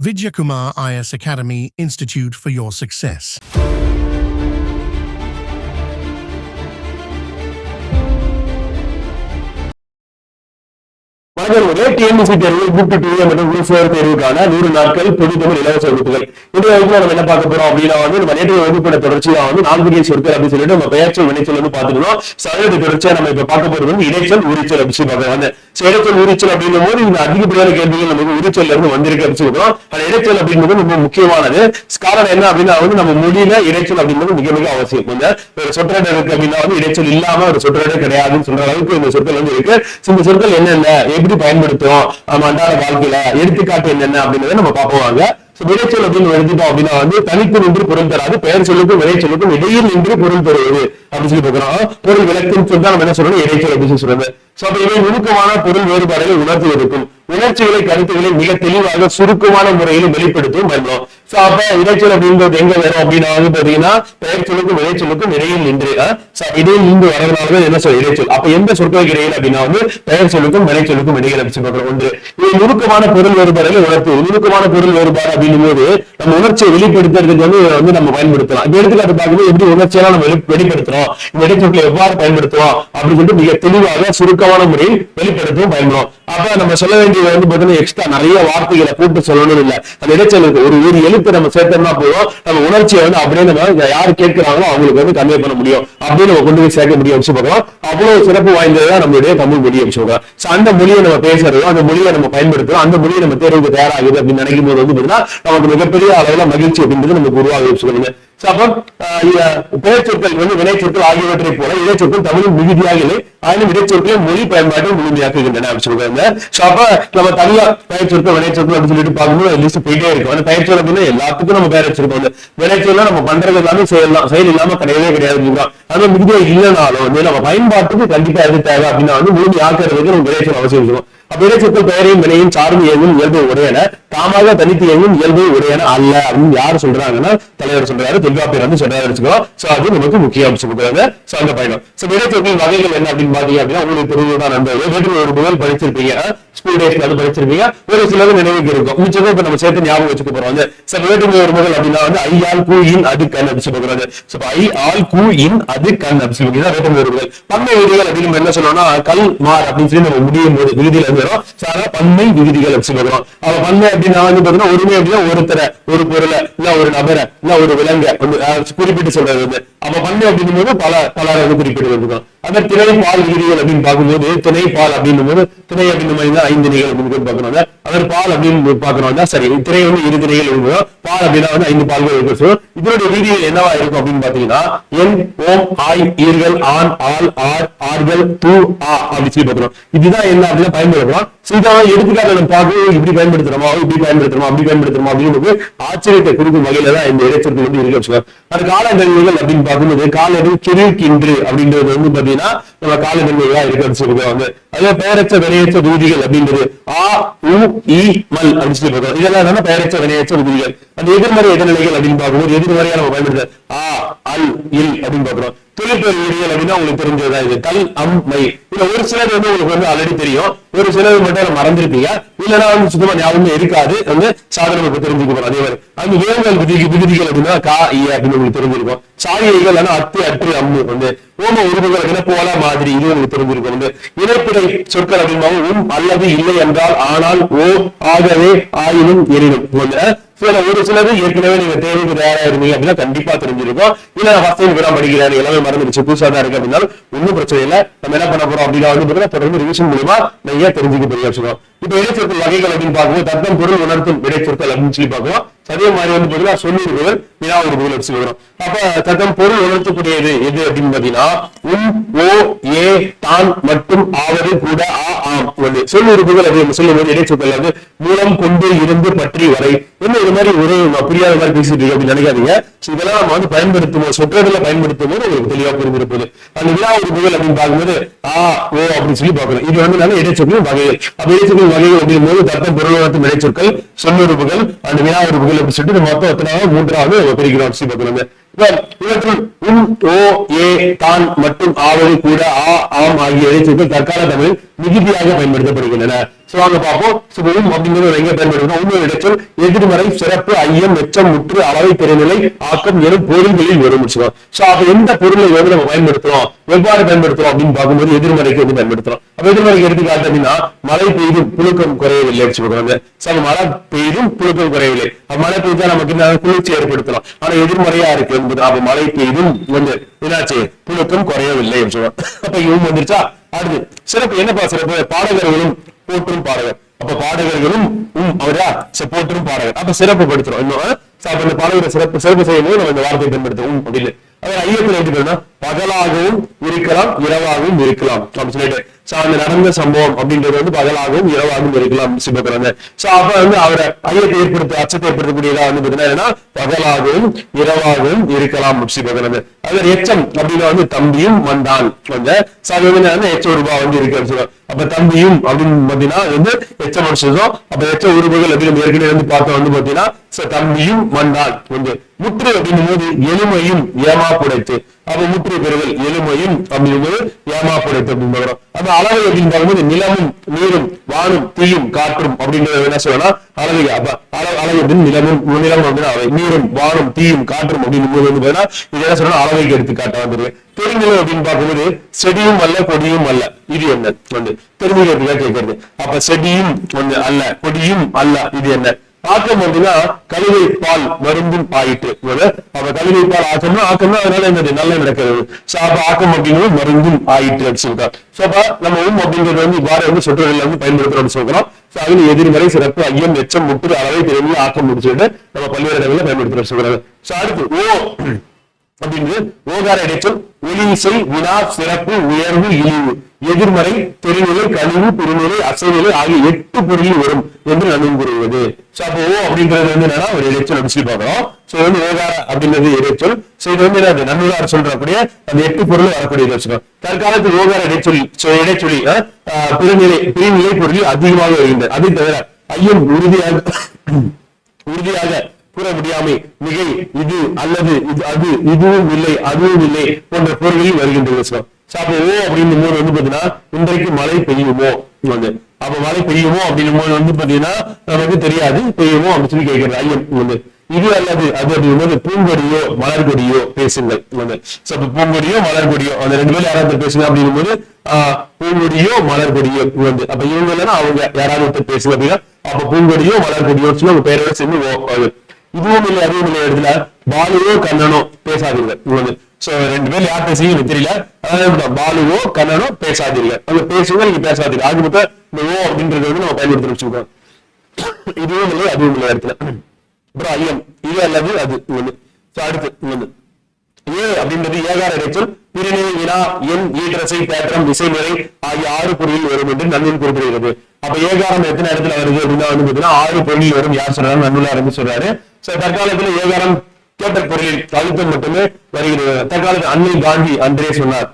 Vidyakumar IS Academy Institute for your success. வணக்கம் TNPSC தேர்வு group two மற்றும் group four தேர்வுக்கான நூறு நாட்கள் பொது தமிழ் இலவச வகுப்புகள் இந்த வகுப்புல நம்ம என்ன பார்க்க போறோம் அப்படின்னா வந்து நம்ம நேற்று வகுப்போட தொடர்ச்சியா வந்து நான்கு சொற்கள் அப்படின்னு சொல்லிட்டு நம்ம பெயர்ச்சல் வினைச்சல் வந்து பார்த்துக்கணும். சதவீத தொடர்ச்சியா நம்ம இப்ப பார்க்க போறது வந்து இடைச்சொல் உரிச்சல் அப்படின்னு சொல்லி பார்க்கலாம் வந்து உரிச்சல் இடைச்சொல் அப்படிங்கும் போது இந்த அதிகப்படியான கேள்விகள் நமக்கு உரிச்சொல்ல இருந்து வந்திருக்கு அப்படின்னு சொல்லுவோம் அந்த இடைச்சொல் அப்படிங்கிறது ரொம்ப முக்கியமானது. காரணம் என்ன அப்படின்னா வந்து நம்ம மொழியில இடைச்சல் அப்படிங்கிறது மிக மிக அவசியம். இந்த ஒரு சொற்றொடர் இருக்கு அப்படின்னா வந்து இடைச்சல் இல்லாம ஒரு சொற்றொடர் கிடையாதுன்னு சொல்ற அளவுக்கு இந்த சொற்கள் வந்து இருக்கு. இந்த சொற்கள் என்னென்ன எப்படி பயன்படுத்தும் நம்ம அன்றாட வாழ்க்கையில எடுத்துக்காட்டு என்னென்ன அப்படின்றத நம்ம பார்ப்போம் விளைச்சல் அப்படின்னு எழுதிட்டோம் அப்படின்னா வந்து தனித்து நின்று பொருள் தராது பெயர் சொல்லுக்கும் வினைச்சொல்லுக்கும் இடையில் நின்று பொருள் தருவது அப்படின்னு சொல்லி பாக்குறோம் பொருள் விளக்குன்னு சொல்லி நம்ம என்ன சொல்றோம் இடைச்சல் அப்படின்னு சொல்றது. சோ அப்ப இவை நுணுக்கமான பொருள் வேறுபாடுகளை உணர்த்துவதற்கும் உணர்ச்சிகளை கருத்துக்களை மிக தெளிவாக சுருக்கமான முறையில் வெளிப்படுத்தும் பயன்படும் சோ அப்ப இடைச்சல் அப்படின்றது எங்க வரும் அப்படின்னா வந்து பாத்தீங்கன்னா பெயர் சொல்லுக்கும் இடைச்சொல்லுக்கும் இடையில் நின்று இதே இங்கு வரதுனால என்ன சொல் இடைச்சொல் அப்ப எந்த சொற்களுக்கு இடையில் அப்படின்னா வந்து பெயர் சொல்லுக்கும் வினைச்சொல்லுக்கும் இடையில் அப்படின்னு பார்க்கிறோம் ஒன்று. இது நுணுக்கமான பொருள் வேறுபாடுகளை உணர்த்து நுணுக்கமான பொருள் வேறுபாடு அப்படின்னும் போது நம்ம உணர்ச்சியை வெளிப்படுத்துறதுக்கு வந்து வந்து நம்ம பயன்படுத்தலாம். இந்த எடுத்துக்காட்டு பார்க்கும்போது எப்படி உணர்ச்சியெல்லாம் நம்ம வெளிப்படுத்துறோம் இந்த இடைச்சொற்களை எவ்வாறு பயன்படுத்துவோம் அப்படின்னு சொல்லிட்டு மிக தெளிவாக சுருக்கமான முறையில் வெளிப்படுத்தவும் பயன்படும் அப்ப நம்ம சொல்ல வேண்டியது வந்து பாத்தீங்கன்னா எக்ஸ்ட்ரா நிறைய வார்த்தைகளை கூட்டு சொல்லணும் இல்ல. அந்த இடைச்சலுக்கு ஒரு ஒரு எழுத்து நம்ம சேர்த்தோம்னா போதும் நம்ம உணர்ச்சியை வந்து அப்படியே நம்ம யார் கேட்கிறாங்களோ அவங்களுக்கு வந்து கன்வே பண்ண முடியும். அப்படின்னு நம்ம கொண்டு போய் சேர்க்க முடியும் அப்படின்னு பார்க்கலாம் அவ்வளவு சிறப்பு வாய்ந்ததுதான் நம்மளுடைய தமிழ் மொழி அப்படின்னு சொல்றோம். அந்த மொழியை நம்ம பேசுறதோ அந்த மொழியை நம்ம பயன்படுத்துறோம் அந்த மொழியை நம்ம தேர்வுக்கு தயாராகுது அப்படின்னு நினைக்கும் போது வந்து பாத்தீங்கன்னா நமக்கு மிகப்பெரிய அளவுல மகிழ்ச்சி அப்படின்றது நமக்கு உருவாகுது சொல்லுங்க அப்ப பெயர்ச்சொற்கள் வந்து வினைச்சொற்கள் ஆகியவற்றை போல இடைச்சொற்கள் தமிழில் மிகுதியாக இல்லை ஆயினும் இடைச்சொற்களை மொழி பயன்பாட்டை முழுமையாக்குகின்றன அப்படின்னு சொல்லுவாங்க ஸோ அப்ப நம்ம தனியா பெயர்ச்சொற்கள் வினைச்சொற்கள் அப்படின்னு சொல்லிட்டு பார்க்கும்போது லிஸ்ட் போயிட்டே இருக்கும். ஆனா பெயர்ச்சொல் அப்படின்னா எல்லாத்துக்கும் நம்ம பேர் வச்சிருக்கோம் வினைச்சொல்லாம் நம்ம பண்றது எல்லாமே செய்யலாம். செயல் இல்லாம கிடையவே கிடையாது அது மிகுதியா இல்லைனாலும் வந்து நம்ம பயன்பாட்டுக்கு கண்டிப்பா எது தேவை அப்படின்னா வந்து முழுமையாக்குறதுக்கு நம்ம வினைச்சொல் அவசியம் இருக்கும் அப்ப இடைச்சொற்கள் பெயரையும் வினையும் சார்ந்து ஏதும் இயல்பு உடையன. தாமாக தனித்து இயங்கும் இயல்பு உடையன அல்ல அப்படின்னு யாரு சொல்றாங்கன்னா தலைவர் சொல்றாரு தொல்காப்பியர் வந்து சொல்றாரு வச்சுக்கோ சோ அது நமக்கு முக்கிய அம்சம் கொடுக்குறாங்க சோ அந்த பயணம். சோ இடைச்சொற்கள் வகைகள் என்ன அப்படின்னு பாத்தீங்க அப்படின்னா உங்களுக்கு தெரிஞ்சதான் நண்பர்கள் வீட்டில் ஒரு முதல் படிச்சிருப்பீங்க ஸ்கூல் டேஸ்ல அது படிச்சிருப்பீங்க. ஒரு சிலது நினைவுக்கு இருக்கும். மிச்சம் இப்ப நம்ம சேர்த்து ஞாபகம் வச்சுக்க போறோம். வந்து சார் வேற்று ஒரு முதல் அப்படின்னா வந்து ஐ ஆல் கூ இன் அது கண் அப்படின்னு சொல்றாங்க சோ ஐ ஆல் கூ இன் அது கண் அப்படின்னு சொல்லி வேற்று ஒரு முதல் பன்மை விதிகள் அப்படின்னு நம்ம என்ன சொல்லணும்னா கல் மார் அப்படின்னு சொல்லி நம்ம முடியும் போது விகுதியில இருந்து வரும். So, அதான் பன்மை விகுதிகள் அப்படின்னு சொல்லுறோம் அவ பன்மை அப்படின்னா வந்து பாத்தீங்கன்னா ஒருமை அப்படின்னா ஒருத்தரை ஒரு பொருளை இல்ல ஒரு நபரை இல்ல ஒரு விலங்க குறிப்பிட்டு சொல்றது வந்து. அப்ப பண்ணு அப்படின்னும் போது பல பலரை வந்து குறிப்பிட்டு வந்துடும் அந்த திணை பால் விகுதிகள் அப்படின்னு பார்க்கும்போது திணை பால் அப்படின்னும் போது திணை அப்படின்னு மாதிரி தான் ஐந்து நிகள் அப்படின்னு பார்க்கணும். அவர் பால் அப்படின்னு பார்க்கணும் சரி திரை வந்து இரு திரைகள் இருக்கும் பால் அப்படின்னா வந்து ஐந்து பால்கள் இருக்கும் So, இதனுடைய விதிகள் என்னவா இருக்கும் அப்படின்னு பாத்தீங்கன்னா என் ஓம் ஆய் ஈர்கள் ஆண் ஆள் ஆர் ஆர்கள் தூ ஆ அப்படின்னு சொல்லி பாக்குறோம் இதுதான் என்ன அப்படின்னா பயன்படுத்தலாம். இதான் எடுத்துக்காட்டு நம்ம பார்க்க இப்படி பயன்படுத்துறோமா? இப்படி பயன்படுத்துறோமா? அப்படி பயன்படுத்துறோமா? அப்படின்னு ஆச்சரியத்தை கொடுக்கும் வகையில தான் இந்த இடைச்சொற்கள் வந்து இருக்கு சொல்லுவாங்க. அது காலநிலைகள் அப்படின்னு பார்க்கும்போது காலநிலை கிருக்கின்று அப்படின்றது வந்து பாத்தீங்கன்னா நம்ம காலநிலைகளா இருக்கிறது சொல்லுவோம் வந்து அதே பெயரச்ச வினையச்ச விதிகள் அப்படின்றது ஆ உ இ மல் அப்படின்னு சொல்லி பார்க்கணும் இதெல்லாம் என்னன்னா பெயரச்ச வினையச்ச விதிகள் அந்த எதிர்மறை எதிர்நிலைகள் அப்படின்னு பார்க்கும்போது எதிர்மறையா நம்ம பயன்படுத்த ஆ அல் இல் அப்படின்னு பார்க்கிறோம் தொழிற்பெயர் வீடுகள் அப்படின்னா உங்களுக்கு தெரிஞ்சதா இது. கல் அம் மை. இல்ல ஒரு சிலர் வந்து உங்களுக்கு வந்து ஆல்ரெடி தெரியும். ஒரு சிலர் மட்டும் மறந்துருப்பீங்க. இல்லைன்னா வந்து சுத்தமா ஞாபகம் இருக்காது. வந்து சாதனம் தெரிஞ்சுக்க போறோம் அதே மாதிரி. அந்த வேங்கல் விதிக்கு விதிகள் அப்படின்னா கா இ அப்படின்னு உங்களுக்கு தெரிஞ்சிருக்கும். சாயைகள் ஆனா அத்து அற்று அம்மு வந்து. ஓம உருவங்கள் அப்படின்னா போல மாதிரி இது உங்களுக்கு தெரிஞ்சிருக்கும். வந்து இணைப்பிடை சொற்கள் அப்படின்னா உம் அல்லது இல்லை என்றால் ஆனால் ஓ ஆகவே ஆயினும் எரினும் சில ஒரு சிலது ஏற்கனவே நீங்க தேர்வுக்கு தயாரா இருந்தீங்க அப்படின்னா கண்டிப்பா தெரிஞ்சிருக்கும். இல்ல நான் ஃபர்ஸ்ட் டைம் விட படிக்கிறேன் எல்லாமே மறந்துடுச்சு புதுசா தான் இருக்கு அப்படின்னாலும் ஒன்றும் பிரச்சனை இல்லை. நம்ம என்ன பண்ண போறோம் அப்படின்னா வந்து பாத்தீங்கன்னா தொடர்ந்து ரிவிஷன் மூலமா நிறைய தெரிஞ்சுக்க பெரிய வச்சுக்கோம் இப்ப இடைச்சொற்கள் வகைகள் அப்படின்னு பார்க்கும்போது தத்தம் பொருள் உணர்த்தும் இடைச்சொற்கள் அப்படின்னு சொல்லி பார்க்கலாம் அதே மாதிரி வந்து பாத்தீங்கன்னா சொல்லுறவுகள் வினா உருவுகள் வச்சு வரும் அப்ப தத்தம் பொருள் உணர்த்தக்கூடியது எது அப்படின்னு பாத்தீங்கன்னா உம் ஓ ஏ தான் மற்றும் ஆவது கூட ஆ ஆம் வந்து சொல்லுறுப்புகள் அது சொல்லும்போது இடைச்சொற்கள் வந்து மூலம் கொண்டு இருந்து பற்றி வரை. என்ன இது மாதிரி ஒரு புரியாத மாதிரி பேசிட்டு இருக்கு அப்படின்னு நினைக்காதீங்க. இதெல்லாம் நம்ம வந்து பயன்படுத்தும் போது சொற்றொடர்ல பயன்படுத்தும் போது உங்களுக்கு தெளிவா புரிஞ்சிருப்பது அந்த வினா உறுப்புகள் அப்படின்னு பார்க்கும்போது ஆ ஓ அப்படின்னு சொல்லி பார்க்கணும். இது வந்து நல்ல இடைச்சொற்கள் வகைகள். அப்ப இடைச்சொற்கள் வகைகள் அப்படிங்கும் போது தத்தம் பொருள் உணர்த்தும் இடைச்சொற்கள் சொல்லுறுப்புகள் அந்த வினா உறுப்புகள் அப்படின்னு சொல்லிட்டு மொத்தம் எத்தனாவது மூன்றாவது பிரிக்கிறோம் சொல்லி இவற்றுள் உன் ஓ ஏ தான் மற்றும் ஆவது கூட ஆ ஆம் ஆகிய எழுத்துக்கள் தற்கால தமிழில் மிகுதியாக பயன்படுத்தப்படுகின்றன. சோ வாங்க பார்ப்போம் சோ உம் அப்படிங்கிறது எங்க பயன்படுத்தணும் உண்மை இடத்தில் எதிர்மறை சிறப்பு ஐயம் எச்சம் முற்று அளவை பெருநிலை ஆக்கம் எனும் பொருள்களில் வரும் வச்சுக்கோ சோ அப்ப எந்த பொருளை வந்து நம்ம பயன்படுத்துறோம்? எவ்வாறு பயன்படுத்துறோம் அப்படின்னு பார்க்கும்போது எதிர்மறைக்கு வந்து பயன்படுத்துறோம். அப்ப எதிர்மறைக்கு எடுத்துக்காட்டு அப்படின்னா மழை பெய்தும் புழுக்கம் குறையவில்லை சொல்றாங்க சரி மழை பெய்தும் புழுக்கம் குறையவில்லை. அப்ப மழை பெய்தா நமக்கு என்ன குளிர்ச்சி ஏற்படுத்தலாம். ஆனா எதிர்மறையா இருக்கு என்பது அப்ப மழை பெய்தும் வந்து என்னாச்சு? புழுக்கம் குறையவில்லை வச்சுக்கோங்க அப்ப இவங்க வந்துருச்சா? அடுத்து சிறப்பு என்னப்பா சிறப்பு? பாடகர்களும் போற்றும் பாடகர். அப்ப பாடகர்களும் உம் அவரா? சரி, போற்றும் பாடகர். அப்ப சிறப்பு படுத்துறோம். இன்னும் சரி, பாடகரை சிறப்பு சிறப்பு செய்யும் போது நம்ம இந்த வார்த்தையை பயன்படுத்துவோம். அப்படின்னு. அவர் ஐயத்தில் எடுத்துக்கணும்னா பகலாகவும் இருக்கலாம் இரவாகவும் இருக்கலாம். அப்படின்னு சொல்லிட்டு சோ அந்த நடந்த சம்பவம் அப்படின்றது வந்து பகலாகவும் இரவாகவும் இருக்கலாம் சிவக்கிறாங்க சோ அப்ப வந்து அவரை ஐயத்தை ஏற்படுத்த அச்சத்தை ஏற்படுத்தக்கூடியதா வந்து பாத்தீங்கன்னா என்னன்னா பகலாகவும் இரவாகவும் இருக்கலாம் சிவக்கிறாங்க அது எச்சம் அப்படின்னா வந்து தம்பியும் வந்தான். கொஞ்சம் சாதாரண எச்ச உருவா வந்து இருக்கு அப்படின்னு அப்ப தம்பியும் அப்படின்னு பாத்தீங்கன்னா வந்து எச்சம் முடிச்சதும் அப்ப எச்ச உருவுகள் அப்படின்னு ஏற்கனவே வந்து பார்த்தோம் வந்து பாத்தீங்கன்னா தம்பியும் வந்தான். வந்து முற்று அப்படின்னும் போது எளிமையும் ஏமா புடைத்து அப்ப முற்று பெறுதல் எளிமையும் அப்படிங்கும்போது ஏமா அப்படின்னு பார்க்கிறோம் அந்த அளவை அப்படின்னு பார்க்கும்போது நிலமும் நீரும் வானும் தீயும் காற்றும் அப்படின்றது என்ன சொல்லலாம் அளவை அப்ப அளவு அளவு அப்படின்னு நிலமும் நிலம் அப்படின்னா அவை நீரும் வானும் தீயும் காற்றும் அப்படின்னு போது வந்து பாத்தீங்கன்னா இது என்ன சொல்லலாம் அளவைக்கு காட்ட வந்துருவேன் தெரிஞ்சது அப்படின்னு பார்க்கும்போது செடியும் அல்ல கொடியும் அல்ல. இது என்ன? வந்து தெரிஞ்சுக்கிறதுக்காக கேட்கறது அப்ப செடியும் ஒண்ணு அல்ல கொடியும் அல்ல. இது என்ன? ஆக்கம் அப்படின்னா கழுவை பால் மருந்தும் ஆயிட்டு அப்ப கழுவை பால் ஆக்கம்னா ஆக்கம்னா அதனால என்னது? நல்ல நடக்கிறது. சோ அப்ப ஆக்கம் அப்படிங்கிறது மருந்தும் ஆயிட்டு அப்படின்னு சோ அப்ப நம்ம உம் அப்படிங்கிறது வந்து இவ்வாறு வந்து சொற்றொழில வந்து பயன்படுத்துறோம்னு சொல்றோம். சோ அதுல எதிர்மறை சிறப்பு ஐயம் எச்சம் முற்று அளவை தெரியும் ஆக்கம் முடிச்சுட்டு நம்ம பல்வேறு இடங்களில் பயன்படுத்துறோம் சொல்றாங்க. சோ அடுத்து ஓ அப்படின்னு ஓகார இடைச்சொல் ஒளியிசை வினா சிறப்பு உயர்வு இழிவு எதிர்மறை தெரிநிலை கழிவு பெருநிலை அசைநிலை ஆகிய எட்டு பொருளில் வரும் என்று நன்மை கூறுவது சோ அப்போ ஓ அப்படின்றது வந்து என்னன்னா ஒரு இடைச்சொல் அப்படி சொல்லி சோ வந்து ஓகார அப்படின்றது இடைச்சொல். சோ இது வந்து என்னது? நன்மையார் சொல்றக்கூடிய அந்த எட்டு பொருள் வரக்கூடிய வச்சுக்கோ தற்காலத்தில் ஓகார இடைச்சொல் சோ இடைச்சொலி பெருநிலை ஆஹ், பிரிநிலை பொருளில் அதிகமாக இருந்தது அதே தவிர ஐயம் உறுதியாக உறுதியாக கூற முடியாமை. மிகை இது அல்லது இது அது இதுவும் இல்லை அதுவும் இல்லை போன்ற பொருள்களில் வருகின்றது. சார் அப்போ ஓ அப்படின்னு போது வந்து பாத்தீங்கன்னா இன்றைக்கு மழை பெய்யுமோ? வந்து அப்ப மழை பெய்யுமோ அப்படின்னு போது வந்து பாத்தீங்கன்னா நமக்கு தெரியாது பெய்யுமோ அப்படின்னு சொல்லி கேட்கிறது ஐயம் வந்து இது அல்லது அது அப்படிங்கும்போது பூங்கொடியோ மலர்கொடியோ பேசுங்கள். வந்து சோ அப்ப பூங்கொடியோ மலர்கொடியோ அந்த ரெண்டு பேரும் யாராவது பேசுங்க அப்படிங்கும்போது ஆஹ் பூங்கொடியோ மலர்கொடியோ வந்து அப்ப இவங்க இல்லைன்னா அவங்க யாராவது பேசுங்க அப்படின்னா அப்ப பூங்கொடியோ மலர்கொடியோ சொல்லி உங்க பேரோட சேர்ந்து இதுவும் இல்லை அதுவும் இல்லை இடத்துல பாலுவோ கண்ணனோ பேசாதீர்கள். வந்து சோ ரெண்டு பேர் யார் பேசுறீங்க எனக்கு தெரியல. அதாவது பாலுவோ கண்ணனோ பேசாதீர்கள். அவங்க பேசுங்க நீங்க பேசாதீங்க ஆக மொத்தம் இந்த ஓ அப்படின்றது வந்து நம்ம பயன்படுத்தி வச்சுக்கோம் இதுவும் இல்லை அதுவும் இல்லை இடத்துல அப்புறம் ஐயம் இது அல்லது அது. ஒண்ணு So, அடுத்து ஒண்ணு ஏ அப்படின்றது ஏகார இடைச்சல். பிரிநிலை வினா எண் ஈட்டரசை தேற்றம் விசைமுறை ஆகிய ஆறு பொருளில் வரும் என்று நன்னில் குறிப்பிடுகிறது. அப்ப ஏகாரம் எத்தனை இடத்துல வருது அப்படின்னா வந்து பாத்தீங்கன்னா ஆறு பொருளில் வரும். யார் சொல்றாரு நன்னுலார் இருந்து சொல்றாரு. தற்காலத்தில் ஏகாரம் கேட்ட பொருளில் அழுத்தம் மட்டுமே வருகிறது. தற்காலத்தில் அன்னை காந்தி அன்றே சொன்னார்.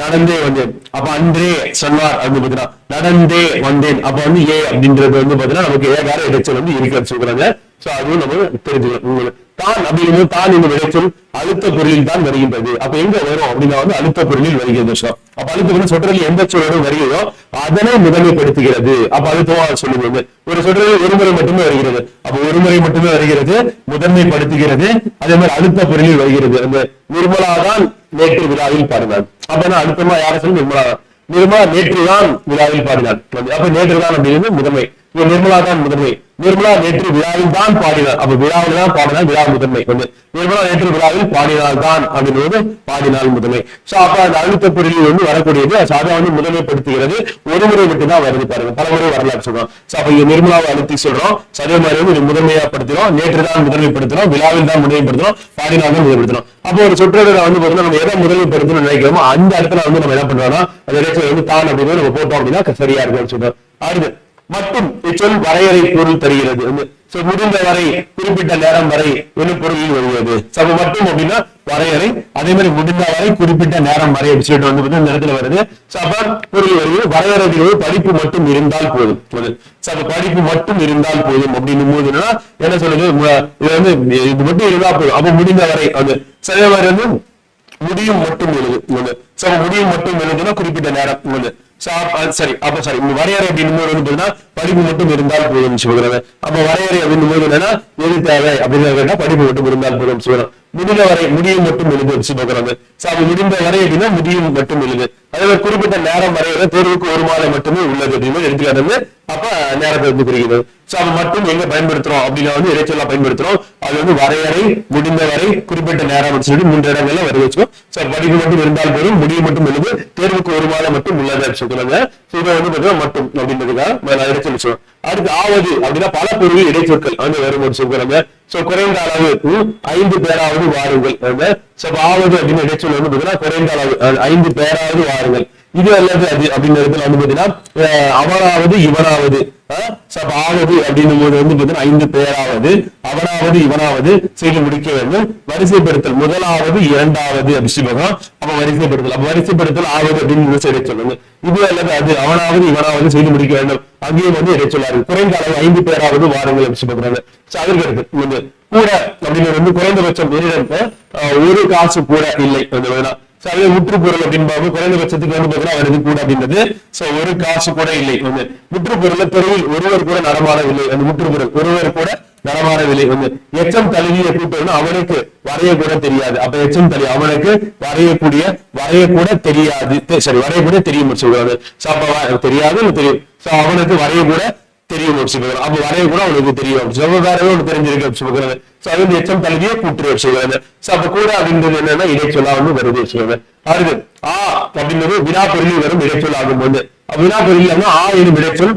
நடந்தே வந்தேன். அப்ப அன்றே சொன்னார் அப்படின்னு பாத்தீங்கன்னா நடந்தே வந்தேன். அப்ப வந்து ஏ அப்படின்றது வந்து பாத்தீங்கன்னா நமக்கு ஏகார இடைச்சல் வந்து இருக்கிறது சொல்றாங்க. சோ அதுவும் நம்ம தெரிஞ்சுக்கணும். உங்களுக்கு தான் அப்படிங்கிறது தான் இந்த விளைச்சல் அழுத்த பொருளில் தான் வருகின்றது. அப்ப எங்க வரும் அப்படின்னா வந்து அழுத்த பொருளில் வருகிறது அப்ப அழுத்த பொருள் சொற்றலில் எந்த சொல்லணும் வருகிறதோ அதனை முதன்மைப்படுத்துகிறது. அப்ப அழுத்தமா சொல்லுகிறது ஒரு சொற்றலில் ஒரு முறை மட்டுமே வருகிறது. அப்ப ஒரு முறை மட்டுமே வருகிறது முதன்மைப்படுத்துகிறது அதே மாதிரி அழுத்த பொருளில் வருகிறது. அந்த நிர்மலா தான் நேற்று விழாவில் பாடினார். அப்ப அழுத்தமா யார சொல்லி? நிர்மலா நிர்மலா நேற்று தான் விழாவில் பாடினார். அப்ப நேற்று தான் அப்படிங்கிறது முதன்மை. இங்க நிர்மலா தான் முதன்மை. நிர்மலா நேற்று விழாவில் தான் பாடினார். அப்ப விழாவில் தான் பாடினால் விழா முதன்மை. வந்து நிர்மலா நேற்று விழாவில் பாடினால் தான் அப்படின்றது பாடினால் முதன்மை. சோ அப்ப அந்த அழுத்த பொருளில் வந்து வரக்கூடியது சாதா வந்து முதன்மைப்படுத்துகிறது. ஒரு முறை மட்டும்தான் வருது பாருங்க. பல முறை வரலாறு சொல்றோம். சோ அப்ப இங்க நிர்மலாவை அழுத்தி சொல்றோம். So அதே மாதிரி வந்து முதன்மையா படுத்துறோம் நேற்று தான் முதன்மைப்படுத்துறோம் விழாவில் தான் முதன்மைப்படுத்துறோம் பாடினால் தான் முதன்மைப்படுத்துறோம் அப்போ ஒரு சொற்றொடரை வந்து பாத்தீங்கன்னா நம்ம எதை முதன்மைப்படுத்தணும்னு நினைக்கிறோமோ அந்த இடத்துல வந்து நம்ம என்ன பண்றோம்னா அந்த இடத்துல வந்து தான் அப்படின்னு நம்ம போட்டோம் அப்படின்னா சரியா இருக்கும்னு சொல்றோம். அடுத்து மட்டும் இச்சொல் வரையறை பொருள் தருகிறது வந்து முடிந்த வரை குறிப்பிட்ட நேரம் வரை என்னும் பொருளில் வருகிறது? சம மட்டும் அப்படின்னா வரையறை அதே மாதிரி முடிந்த வரை குறிப்பிட்ட நேரம் வரை அப்படின்னு சொல்லிட்டு வந்து பாத்தீங்கன்னா இந்த இடத்துல வருது. சப பொருள் வருது வரையறைகள் படிப்பு மட்டும் இருந்தால் போதும். சப படிப்பு மட்டும் இருந்தால் போதும் அப்படின்னும் போது என்ன சொல்லுது இது வந்து இது மட்டும் இருந்தா போதும். அப்ப முடிந்த வரை அது சில மாதிரி வந்து முடியும் மட்டும் எழுது. உங்களுக்கு சோ முடியும் மட்டும் எழுதுன்னா குறிப்பிட்ட நேரம் சரி அப்ப சரி இந்த வரையறை அப்படின்னும் போது வந்து பாத்தீங்கன்னா படிப்பு மட்டும் இருந்தால் போதும் சொல்கிறாங்க அப்ப வரையறை அப்படின்னும் போது என்னன்னா எது தேவை அப்படின்னு கேட்டா படிப்பு மட்டும் இருந்தால் போதும் சொல்றோம் முடிந்த வரை முடியும் மட்டும் எழுது வச்சு பார்க்கறாங்க சோ அது முடிந்த வரை அப்படின்னா முடியும் மட்டும் எழுது. அதே குறிப்பிட்ட நேரம் வரையில தேர்வுக்கு ஒரு மாதம் மட்டுமே உள்ளது அப்படின்னு எடுத்துக்காட்டு அப்ப நேரத்தை வந்து குறிக்கிறது. சோ அது மட்டும் எங்க பயன்படுத்துறோம் அப்படின்னா வந்து இறைச்சலா பயன்படுத்துறோம். அது வந்து வரையறை முடிந்த வரை குறிப்பிட்ட நேரம் அப்படின்னு மூன்று இடங்கள்ல வரை வச்சுக்கோம். சோ படிப்பு மட்டும் இருந்தால் போதும் முடியும் மட்டும் எழுது தேர்வுக்கு ஒரு மாதம் மட்டும் உள்ளது அப்படின்னு சொல்றாங்க சோ இதை வந்து பாத்தீங்கன்னா மட்டும் அப்படின்றதுக்காக நான் வச்சுக்கோம். அடுத்து ஆவது அப்படின்னா பல பொருள் இடைச்சொற்கள். வந்து வரும்போது சொல்றாங்க சோ குறைந்த அளவு ஐந்து பேராவது வாருங்கள். சோ ஆவது அப்படின்னு இடைச்சொல் வந்து பாத்தீங்கன்னா குறைந்த அளவு ஐந்து பேராவது வாருங்கள். இது அல்லது அது அப்படின்ற இடத்துல வந்து பாத்தீங்கன்னா அவராவது இவராவது ஆவது அப்படின்னும் போது வந்து பாத்தீங்கன்னா ஐந்து பேராவது அவனாவது இவனாவது செய்து முடிக்க வேண்டும். வரிசைப்படுத்தல் முதலாவது இரண்டாவது அப்படி சொல்லுவோம் அப்ப வரிசைப்படுத்தல் அப்ப வரிசைப்படுத்தல் ஆவது அப்படின்னு சொல்லி சொல்லுங்க இது அல்லது அது அவனாவது இவனாவது செய்து முடிக்க வேண்டும். அங்கேயும் வந்து இடைச்சொல்லாரு குறைந்த அளவு ஐந்து பேராவது வாருங்கள் அப்படி சொல்றாங்க அதற்கு வந்து கூட அப்படின்னு வந்து குறைந்தபட்சம் ஒரு காசு கூட இல்லை. ஸோ வேணா So அதே முற்றுப்பொருள் அப்படின்பாங்க குறைந்தபட்சத்துக்கு வந்து பார்த்தீங்கன்னா வருது கூட அப்படின்றது. சோ ஒரு காசு கூட இல்லை. வந்து முற்றுப்பொருள்ல தெருவில் ஒருவர் கூட நடமாடவில்லை. அந்த முற்றுப்பொருள் ஒருவர் கூட நடமாடவில்லை. வந்து எச்சம் தழுவிய கூட்டம் அவனுக்கு வரைய கூட தெரியாது. அப்ப எச்சம் தழுவி அவனுக்கு வரையக்கூடிய வரைய கூட தெரியாது. சரி வரைய கூட தெரியும் சொல்றாரு So அப்ப தெரியாது தெரியும். சோ அவனுக்கு வரைய கூட தெரியும் வச்சுக்கிறாங்க அப்ப வரைய கூட அவனுக்கு தெரியும் அப்படின்னு சொல்ல வேற ஏதோ தெரிஞ்சிருக்கு அப்படி சோ அது வந்து எச்சம் தலைவியே கூற்று வச்சுக்கிறாங்க சோ அப்ப கூட அப்படின்றது என்னன்னா இடைச்சொல்லா வந்து வருது வச்சுக்கிறாங்க அடுத்து ஆ அப்படின்றது வினா பொருளில் வரும் இடைச்சொல் ஆகும் போது வினா பொருள் இல்லாம ஆ எனும் இடைச்சொல்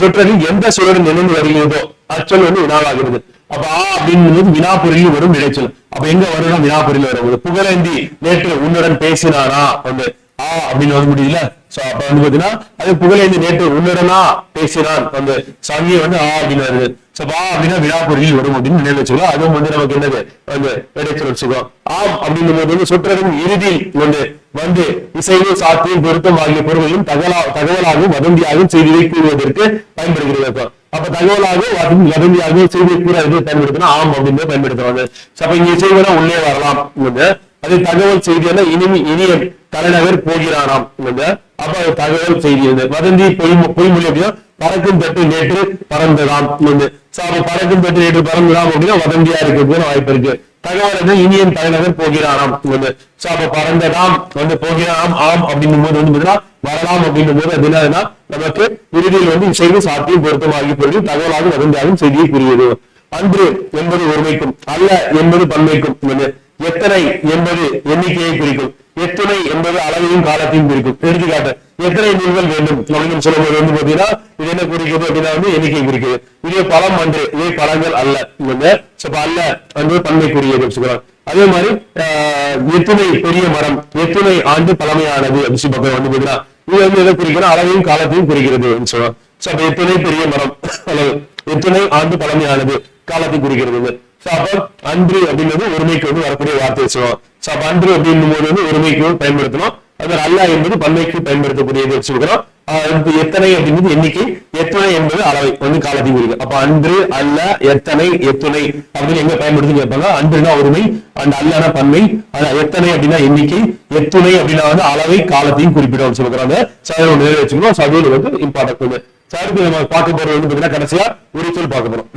சொற்றலில் எந்த சொல்லுடன் நினைந்து வருகிறதோ அச்சொல் வந்து வினாவாகிறது. அப்ப ஆ அப்படின்றது வினா பொருளில் வரும் இடைச்சொல். அப்ப எங்க வரும்னா வினா பொருளில் வரும். புகழேந்தி நேற்று உன்னுடன் பேசினாரா? வந்து ஆ அப்படின்னு வந்து முடியல சோ அப்ப வந்து பாத்தீங்கன்னா அது புகழேந்தி நேற்று உன்னுடனா பேசினான் வந்து சங்கியை வந்து ஆ அப்படின்னு வருது. சோ வா அப்படின்னா விழாப்பொருளில் வரும் அப்படின்னு நினைவு வச்சுக்கலாம். அதுவும் வந்து நமக்கு என்னது? வந்து இடைச்சொல் வச்சுக்கோம் ஆம் அப்படின்னும் போது வந்து சொற்றரின் இறுதியில் வந்து வந்து இசையும் சாத்தியும் பொருத்தம் ஆகிய பொருளையும் தகவலா தகவலாகவும் வதந்தியாகவும் செய்தியை கூறுவதற்கு பயன்படுகிறது. அப்ப. தகவலாகவும் தகவலாக வதந்தியாகவும் செய்தியை கூற எது பயன்படுத்தினா ஆம் அப்படின்னு பயன்படுத்துறாங்க. அப்ப இங்க இசைவுனா உள்ளே வரலாம். வந்து அது தகவல் செய்தியான இனிமி இனிய தலைநகர் போகிறாராம். வந்து அப்ப தகவல் செய்தி வந்து வதந்தி பொய் பொய்மொழி அப்படின்னா பறக்கும் தட்டு நேற்று பறந்ததாம் வந்து. அப்ப பறக்கும் தட்டு நேற்று பறந்ததாம் அப்படின்னா வதந்தியா இருக்கிறதுக்கு வாய்ப்பு இருக்கு. தகவல் வந்து இனியன் தலைநகர் போகிறாராம் வந்து. சோ அப்ப பறந்ததாம் வந்து போகிறாராம் ஆம் அப்படின்னும் போது வந்து பாத்தீங்கன்னா வரலாம் அப்படின்னும் போது அது என்னதுன்னா நமக்கு இறுதியில் வந்து செய்தி சாத்தியம் பொருத்தமாகி பொழுது தகவலாக வதந்தியாகும் செய்தியை கூறியது அன்று என்பது ஒருமைக்கும் அல்ல என்பது பன்மைக்கும் வந்து. எத்தனை என்பது எண்ணிக்கையை குறிக்கும். எத்தனை என்பது அளவையும் காலத்தையும் குறிக்கும். எடுத்துக்காட்டு எத்தனை நூல்கள் வேண்டும்? அப்படின்னு சொல்லும்போது வந்து பாத்தீங்கன்னா இது என்ன குறிக்கிறது அப்படின்னா வந்து எண்ணிக்கை குறிக்கிறது இதே பழம் அன்று இதே பழங்கள் அல்ல. அல்ல என்று பன்மைக்குரியது சொல்றாங்க. அதே மாதிரி ஆஹ், எத்தனை பெரிய மரம் எத்தனை ஆண்டு பழமையானது அப்படின்னு வந்து பாத்தீங்கன்னா இது வந்து எதை குறிக்கிறோம் அளவையும் காலத்தையும் குறிக்கிறது அப்படின்னு சொல்லலாம் சோ அப்ப எத்தனை பெரிய மரம் அளவு எத்தனை ஆண்டு பழமையானது காலத்தை குறிக்கிறது. இது. அப்ப அன்று அப்படின்றது ஒருமைக்கு வந்து வரக்கூடிய வார்த்தை சொல்லுவோம். So அப்ப அன்று அப்படின்னும் போது வந்து ஒருமைக்கு பயன்படுத்தணும். அது அல்லா என்பது பன்மைக்கு பயன்படுத்தக்கூடியது வச்சிருக்கிறோம் எத்தனை அப்படின்றது எண்ணிக்கை. எத்தனை என்பது அளவை வந்து காலத்தை குறிக்கும் அப்ப அன்று அல்ல எத்தனை எத்துணை அப்படின்னு எங்க பயன்படுத்தி கேட்பாங்க. அன்றுனா ஒருமை அந்த அல்லனா பன்மை. எத்தனை அப்படின்னா எண்ணிக்கை. எத்துணை அப்படின்னா வந்து அளவை காலத்தையும் குறிப்பிடும் சொல்லுறாங்க சாதனை நிறைய வச்சுக்கணும். சதுவில் வந்து இம்பார்ட்டன்ட் அடுத்து நம்ம பார்க்க போறது வந்து பாத்தீங்கன்னா கடைசியா ஒரு சொல் பார்க்க போறோம்.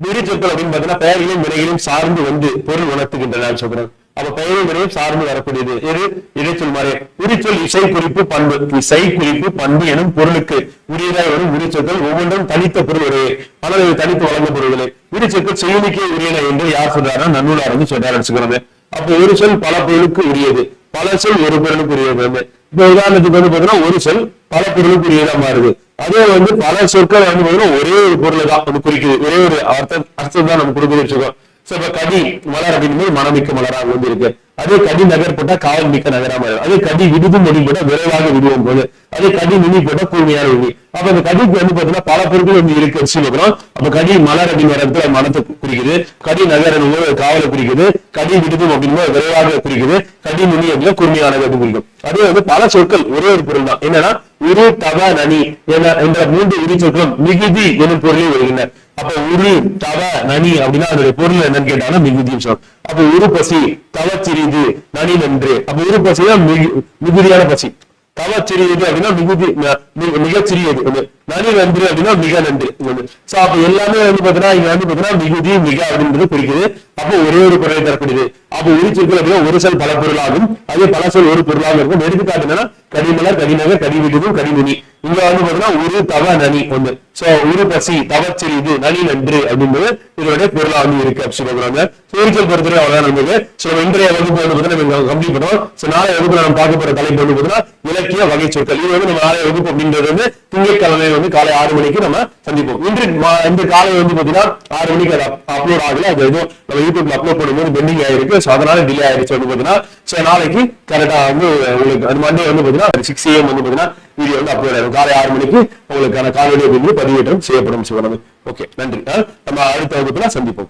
விரிச்சொற்கள் அப்படின்னு பாத்தீங்கன்னா பெயர்களும் வினைகளும் சார்ந்து வந்து பொருள் உணர்த்துகின்றன சொல்றேன். அப்ப பெயரும் வினையும் சார்ந்து வரக்கூடியது எது? இடைச்சொல் மாதிரி. உரிச்சொல் இசை குறிப்பு பண்பு. இசை குறிப்பு பண்பு எனும் பொருளுக்கு உரியதாய் வரும் உரிச்சொற்கள் ஒவ்வொன்றும் தனித்த பொருள் ஒரு ஆனால் இது தனித்து வழங்க பொருள்களே. உரிச்சொற்கள் செய்திக்கே உரியன என்று யார் சொல்றாருன்னா நன்னூலார் வந்து சொல்றாரு வச்சுக்கிறோம் அப்ப ஒரு சொல் பல பொருளுக்கு உரியது. பல சொல் ஒரு பொருளுக்கு உரியது. இப்ப உதாரணத்துக்கு வந்து பாத்தீங்கன்னா ஒரு சொல் பல பொருளுக்குரியதா மாறுது. அதே வந்து பல சொற்கள் வந்து பாத்தீங்கன்னா ஒரே ஒரு பொருளை தான் வந்து குறிக்குது. ஒரே ஒரு அர்த்தம் அர்த்தம் தான் நம்ம கொடுக்க வச்சிருக்கோம். சோ இப்ப கடி மலர் அப்படிங்கும்போது மனமிக்க மலராக வந்து இருக்கு. அதே கடி நகர் போட்டா காவல் மிக்க நகரா மாறும் அதே கடி விடுதும் மொழி போட்டா விரைவாக விடுவோம் போது. அதே கடி நுனி போட்டா கூர்மையான நுனி அப்ப அந்த கடிக்கு வந்து பாத்தீங்கன்னா பல பொருட்கள் வந்து இருக்கு வச்சுக்கிறோம் அப்ப கடி மலர் அப்படிங்கிற இடத்துல மனத்தை குறிக்குது. கடி நகர் என்னும்போது காவலை குறிக்குது. கடி விடுதும் அப்படின்னு விரைவாக குறிக்குது. கடி நுனி அப்படின்னா கூர்மையானது அப்படின்னு குறிக்கும். அதே வந்து பல சொற்கள் ஒரே ஒரு பொருள் தான். என்னன்னா உரு தவ நனி என்ற மூன்று உரி சொற்களும் மிகுதி எனும் பொருளில் வருகின்றன அப்ப உரு தவ நனி அப்படின்னா அதோட பொருள் என்னன்னு கேட்டாங்கன்னா மிகுதியும் சொல்லும் அப்ப உரு பசி தவ சிறிது நனி நன்று. அப்ப உரு பசினா மிகு மிகுதியான பசி. தவ சிறியது அப்படின்னா மிகுதி மிகச்சிறியது. நனி நன்று அப்படின்னா மிக நன்று ஒண்ணு. சோ அப்ப எல்லாமே வந்து பாத்தீங்கன்னா இங்க வந்து பாத்தீங்கன்னா மிகுதி மிக அப்படின்றது குறிக்குது. அப்போ ஒரே ஒரு பொருளை தரக்கூடியது. அப்போ உரிச்சிருக்கள் அப்படின்னா ஒரு சொல் பல பொருளாகும். அதே பல சொல் ஒரு பொருளாக இருக்கும். எடுத்துக்காட்டு என்னன்னா கடிமலர் கடிநகர் கடிவிடுதும் கடிமுனி இங்க வந்து பாத்தீங்கன்னா ஒரு தவ நனி ஒண்ணு. சோ உரு பசி தவச்சிறிது நனி நன்று அப்படின்றது இதனுடைய பொருளா வந்து இருக்கு அப்படின்னு சொல்றாங்க சூரியல் பொறுத்தவரை அவ்வளவுதான் நமக்கு சோ இன்றைய வகுப்பு வந்து பாத்தீங்கன்னா நம்ம கம்ப்ளீட் பண்ணோம் சோ நாளை வகுப்பு நம்ம பார்க்க போற தலைப்பு வந்து பாத்தீங்கன்னா இலக்கிய வகை சொற்கள் இது வந்து நம்ம நாளை வகுப்பு அப்படின்றது வந்து திங்கட்கிழமை வந்து காலை ஆறு மணிக்கு நம்ம சந்திப்போம். இன்று மா- இந்த காலை வந்து பாத்தீங்கன்னா ஆறு மணிக்கு அது அப்லோட் ஆகல. அது எதுவும் நம்ம யூடியூப்ல அப்லோட் பண்ணும்போது பெண்டிங் ஆயிருக்கு. ஸோ அதனால டிலே ஆயிருச்சு வந்து பாத்தீங்கன்னா சோ நாளைக்கு கரெக்டா வந்து உங்களுக்கு அது மண்டே வந்து பாத்தீங்கன்னா சிக்ஸ் ஏஎம் வந்து பாத்தீங்கன்னா வீடியோ வந்து அப்லோட் ஆயிரும். காலை ஆறு மணிக்கு உங்களுக்கான காணொலி வந்து பதிவேற்றம் செய்யப்படும் சிவனது. ஓகே நன்றி. நம்ம அடுத்த வகுப்புல சந்திப்போம்.